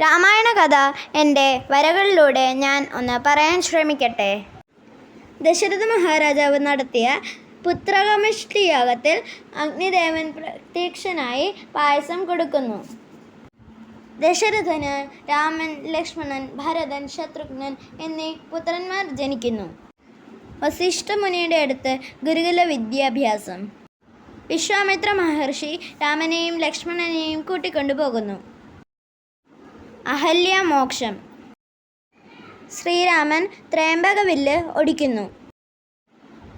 രാമായണ കഥ എന്റെ വരകളിലൂടെ ഞാൻ ഒന്ന് പറയാൻ ശ്രമിക്കട്ടെ. ദശരഥ മഹാരാജാവ് നടത്തിയ പുത്രകമിഷ്ടി യോഗത്തിൽ അഗ്നിദേവൻ പ്രത്യക്ഷനായി പായസം കൊടുക്കുന്നു. ദശരഥന് രാമൻ ലക്ഷ്മണൻ ഭരതൻ ശത്രുഘ്നൻ എന്നീ പുത്രന്മാർ ജനിക്കുന്നു. വസിഷ്ഠ മുനിയുടെ അടുത്ത് ഗുരുകുല വിദ്യാഭ്യാസം. വിശ്വാമിത്ര മഹർഷി രാമനെയും ലക്ഷ്മണനെയും കൂട്ടിക്കൊണ്ടുപോകുന്നു. അഹല്യ മോക്ഷം. ശ്രീരാമൻ ത്രയംബകവില്ല് ഒടിക്കുന്നു.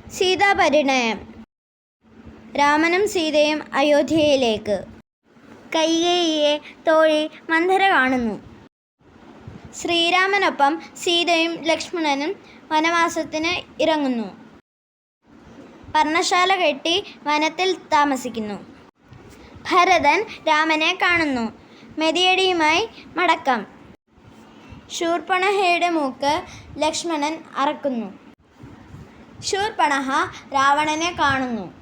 സീതാപരിണയം രാമനും സീതയും അയോധ്യയിലേക്ക്. കൈകേയിയെ തോഴി മന്ധര കാണുന്നു. ശ്രീരാമനൊപ്പം സീതയും ലക്ഷ്മണനും വനവാസത്തിന് ഇറങ്ങുന്നു. പർണശാല കെട്ടി വനത്തിൽ താമസിക്കുന്നു. ഭരതൻ രാമനെ കാണുന്നു. മെതിയടിയുമായി മടക്കം. ശൂർപ്പണഹയുടെ മൂക്ക് ലക്ഷ്മണൻ അറക്കുന്നു. ശൂർപ്പണഹ രാവണനെ കാണുന്നു.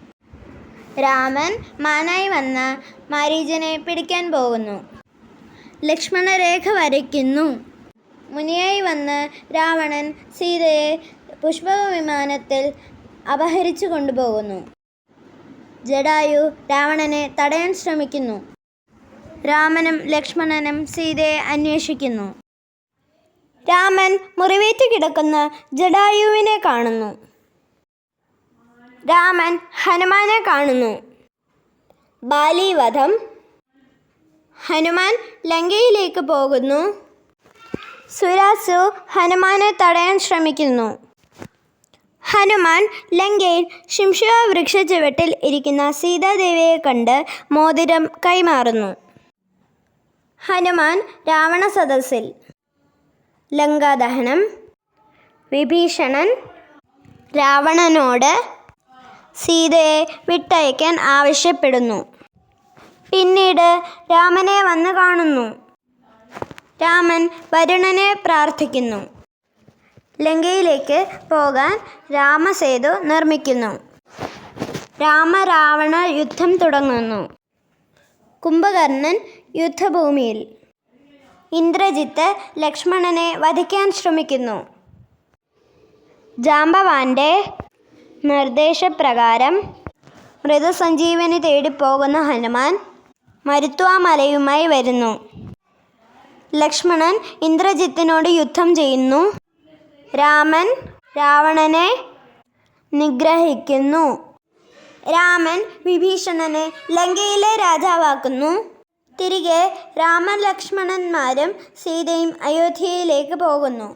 രാമൻ മാനായി വന്ന മരീചനെ പിടിക്കാൻ പോകുന്നു. ലക്ഷ്മണരേഖ വരയ്ക്കുന്നു. മുനിയായി വന്ന് രാവണൻ സീതയെ പുഷ്പവിമാനത്തിൽ അപഹരിച്ചു കൊണ്ടുപോകുന്നു. ജഡായു രാവണനെ തടയാൻ ശ്രമിക്കുന്നു. രാമനും ലക്ഷ്മണനും സീതയെ അന്വേഷിക്കുന്നു. രാമൻ മുറിവേറ്റ് കിടക്കുന്ന ജഡായുവിനെ കാണുന്നു. രാമൻ ഹനുമാനെ കാണുന്നു. ബാലിവധം. ഹനുമാൻ ലങ്കയിലേക്ക് പോകുന്നു. സുരാസു ഹനുമാനെ തടയാൻ ശ്രമിക്കുന്നു. ഹനുമാൻ ലങ്കയിൽ ശിംഷ വൃക്ഷ ചുവട്ടിൽ ഇരിക്കുന്ന സീതാദേവിയെ കണ്ട് മോതിരം കൈമാറുന്നു. ഹനുമാൻ രാവണ സദസ്സിൽ. ലങ്കാദഹനം. വിഭീഷണൻ രാവണനോട് സീതയെ വിട്ടയക്കാൻ ആവശ്യപ്പെടുന്നു. പിന്നീട് രാമനെ വന്ന് കാണുന്നു. രാമൻ വരുണനെ പ്രാർത്ഥിക്കുന്നു. ലങ്കയിലേക്ക് പോകാൻ രാമസേതു നിർമ്മിക്കുന്നു. രാമരാവണ യുദ്ധം തുടങ്ങുന്നു. കുംഭകർണൻ യുദ്ധഭൂമിയിൽ. ഇന്ദ്രജിത്ത് ലക്ഷ്മണനെ വധിക്കാൻ ശ്രമിക്കുന്നു. ജാമ്പവാന്റെ നിർദ്ദേശപ്രകാരം മൃതസഞ്ജീവനി തേടിപ്പോകുന്ന ഹനുമാൻ മരുത്വാമലയുമായി വരുന്നു. ലക്ഷ്മണൻ ഇന്ദ്രജിത്തിനോട് യുദ്ധം ചെയ്യുന്നു. രാമൻ രാവണനെ നിഗ്രഹിക്കുന്നു. രാമൻ വിഭീഷണനെ ലങ്കയിലെ രാജാവാക്കുന്നു. തിരികെ രാമലക്ഷ്മണന്മാരും സീതയും അയോധ്യയിലേക്ക് പോകുന്നു.